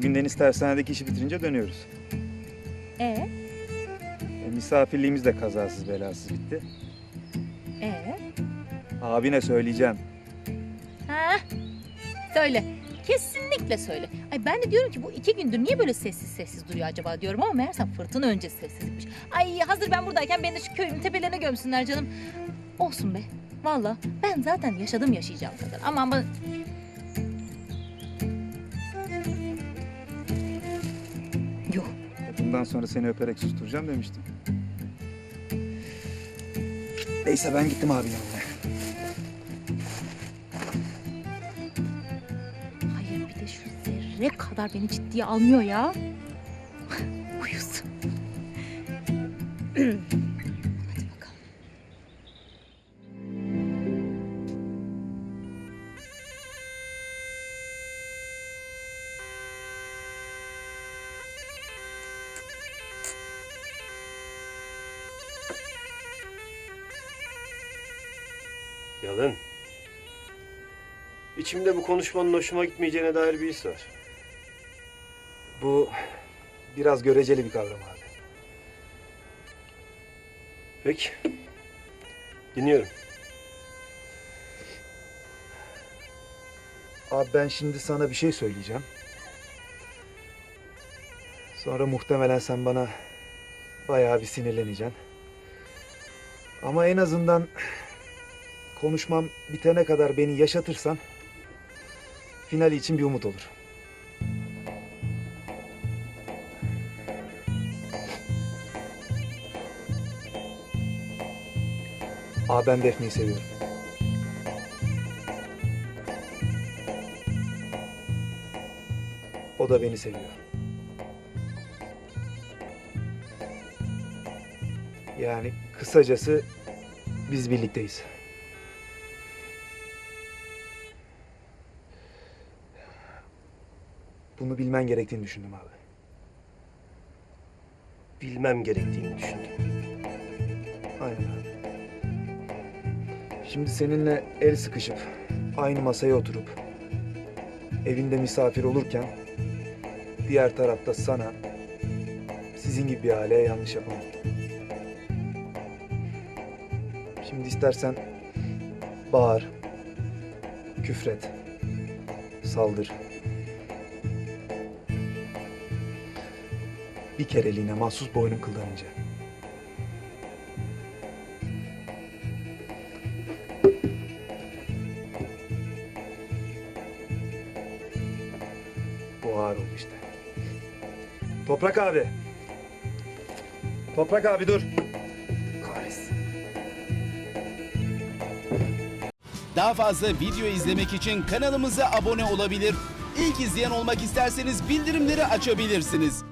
Bugün Deniz tersanedeki işi bitirince dönüyoruz. E E, misafirliğimiz de kazasız belasız bitti. e Abine söyleyeceğim. ha söyle. Kesinlikle söyle. Ay ben de diyorum ki bu iki gündür niye böyle sessiz sessiz duruyor acaba diyorum ama meğersem fırtına öncesi sessizmiş. Ay hazır ben buradayken beni de şu köyümün tepelerine gömsünler canım. Olsun be. Valla ben zaten yaşadım yaşayacağım kadar. Aman ben... Bundan sonra seni öperek susturacağım demiştim. Neyse ben gittim abinin yanına. Hayır bir de şu zerre kadar beni ciddiye almıyor ya. Uyuz. Yalın. İçimde bu konuşmanın hoşuma gitmeyeceğine dair bir his var. Bu biraz göreceli bir kavram abi. Peki. Dinliyorum. Abi ben şimdi sana bir şey söyleyeceğim. Sonra muhtemelen sen bana bayağı bir sinirleneceksin. Ama en azından konuşmam bitene kadar beni yaşatırsan finali için bir umut olur. Abi ben Defne'yi seviyorum. O da beni seviyor. Yani kısacası biz birlikteyiz. Bunu bilmen gerektiğini düşündüm abi. Bilmem gerektiğini düşündüm. Aynen abi. Şimdi seninle el sıkışıp aynı masaya oturup evinde misafir olurken diğer tarafta sana sizin gibi bir aileye yanlış yapamam. Şimdi istersen bağır, küfret, saldır. Bir kereliğine mahsus boynum kıldanınca. Bu ağır oldu işte. Toprak abi. Toprak abi dur. Kahretsin. Daha fazla video izlemek için kanalımıza abone olabilir. İlk izleyen olmak isterseniz bildirimleri açabilirsiniz.